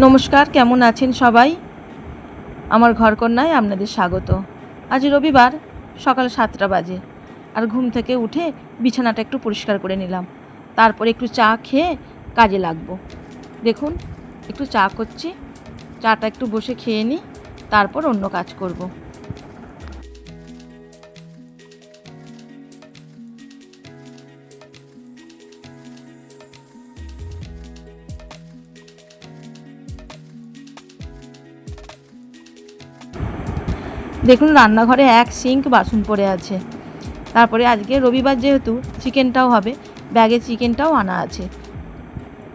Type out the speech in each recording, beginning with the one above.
নমস্কার, কেমন আছেন সবাই? আমার ঘরকন্যায় আপনাদের স্বাগত। আজ রবিবার, সকাল সাতটা বাজে। আর ঘুম থেকে উঠে বিছানাটা একটু পরিষ্কার করে নিলাম। তারপরে একটু চা খেয়ে কাজে লাগবো। দেখুন, একটু চা করছি, চাটা একটু বসে খেয়ে নিই, তারপর অন্য কাজ করব। দেখুন, রান্নাঘরে এক সিঙ্ক বাসন পড়ে আছে। তারপরে আজকে রবিবার যেহেতু চিকেনটাও হবে, ব্যাগে চিকেনটাও আনা আছে।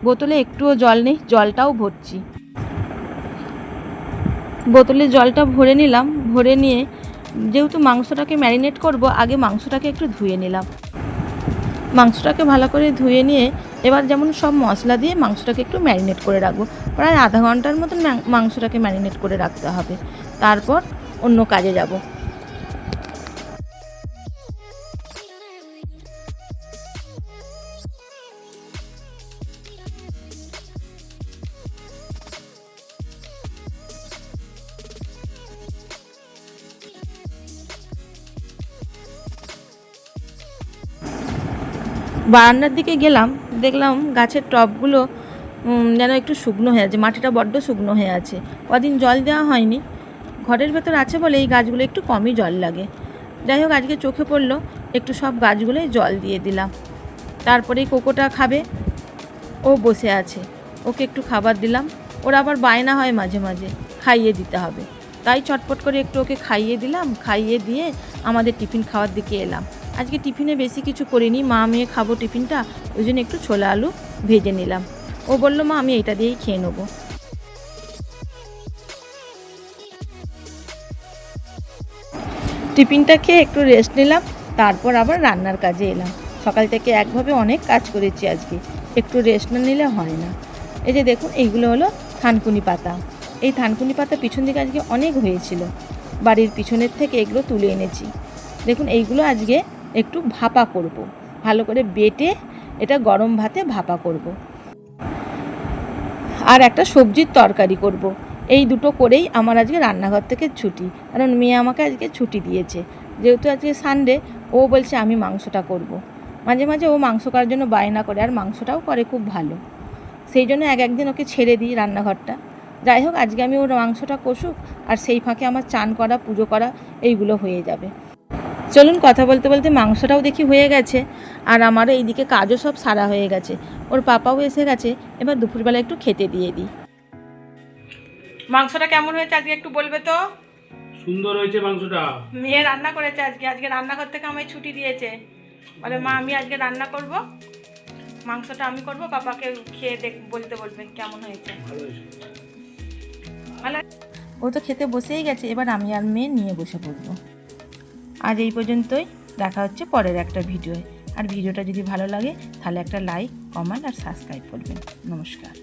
বোতলে একটুও জল নেই, জলটাও ভরছি। বোতলে জলটা ভরে নিলাম, ভরে নিয়ে যেহেতু মাংসটাকে ম্যারিনেট করব, আগে মাংসটাকে একটু ধুয়ে নিলাম। মাংসটাকে ভালো করে ধুয়ে নিয়ে এবার যেমন সব মশলা দিয়ে মাংসটাকে একটু ম্যারিনেট করে রাখব। প্রায় আধা ঘণ্টার মতন মাংসটাকে ম্যারিনেট করে রাখতে হবে। তারপর অন্য কাজে যাব। বারান্দার দিকে গেলাম, দেখলাম গাছের টবগুলো যেন একটু শুকনো হয়ে আছে, মাটিটা বড্ড শুকনো হয়ে আছে। কদিন জল দেওয়া হয়নি ঘরের ভেতর আছে বলে এই গাছগুলো একটু কমই জল লাগে। যাই হোক, আজকে চোখে পড়ল, একটু সব গাছগুলোই জল দিয়ে দিলাম। তারপরে কোকোটা খাবে, ও বসে আছে। ওকে একটু খাবার দিলাম। ওর আবার বায়না হয় মাঝে মাঝে, খাইয়ে দিতে হবে। তাই চটপট করে একটু ওকে খাইয়ে দিলাম, খাইয়ে দিয়ে আমাদের টিফিন খাওয়ার দিকে এলাম। আজকে টিফিনে বেশি কিছু করিনি, মা মেয়ে খাব টিফিনটা, ওই জন্য একটু ছোলা আলু ভেজে নিলাম। ও বলল, মা, আমি এটা দিয়েই খেয়ে নেব। টিফিনটা খেয়ে একটু রেস্ট নিলাম, তারপর আবার রান্নার কাজে এলাম সকাল থেকে একভাবে অনেক কাজ করেছি আজকে, একটু রেস্ট না নিলে হয় না এই যে দেখুন, এইগুলো হলো থানকুনি পাতা এই থানকুনি পাতা পিছন দিকে আজকে অনেক হয়েছিল বাড়ির পিছনের থেকে এগুলো তুলে এনেছি দেখুন, এইগুলো আজকে একটু ভাপা করব। ভালো করে বেটে এটা গরম ভাতে ভাপা করব। আর একটা সবজির তরকারি করব। এই দুটো করেই আমার আজকে রান্নাঘর থেকে ছুটি। কারণ মেয়ে আমাকে আজকে ছুটি দিয়েছে। যেহেতু আজকে সানডে ও বলছে আমি মাংসটা করব। মাঝে মাঝে ও মাংস করার জন্য বায়না করে আর মাংসটাও করে খুব ভালো। সেই জন্য এক একদিন ওকে ছেড়ে দিই রান্নাঘরটা। যাই হোক, আজকে আমি ওর মাংসটা কষুক আর সেই ফাঁকে আমার চান করা, পুজো করা এইগুলো হয়ে যাবে। চলুন কথা বলতে বলতে মাংসটাও দেখি হয়ে গেছে। আর আমারও এইদিকে কাজও সব সারা হয়ে গেছে। ওর পাপাও এসে গেছে। এবার দুপুরবেলা একটু খেতে দিয়ে দিই। মাংসটা কেমন হয়েছে আজকে একটু বলবে তো? সুন্দর হয়েছে মাংসটা। মেয়ে রান্না করেছে আজকে আজকে রান্নাঘর থেকে আমায় ছুটি দিয়েছে। বলে মা আমি আজকে রান্না করব মাংসটা আমি করব পাপাকে খেয়ে দেখ বলতে বলবে কেমন হয়েছে। ভালো হয়েছে। ভালো ও তো খেতে বসেই গেছে এবার আমি আর মেয়ে নিয়ে বসে পড়ব। আজ এই পর্যন্তই দেখা হচ্ছে পরের একটা ভিডিওয়। আর ভিডিওটা যদি ভালো লাগে তাহলে একটা লাইক কমেন্ট আর সাবস্ক্রাইব করবেন। নমস্কার।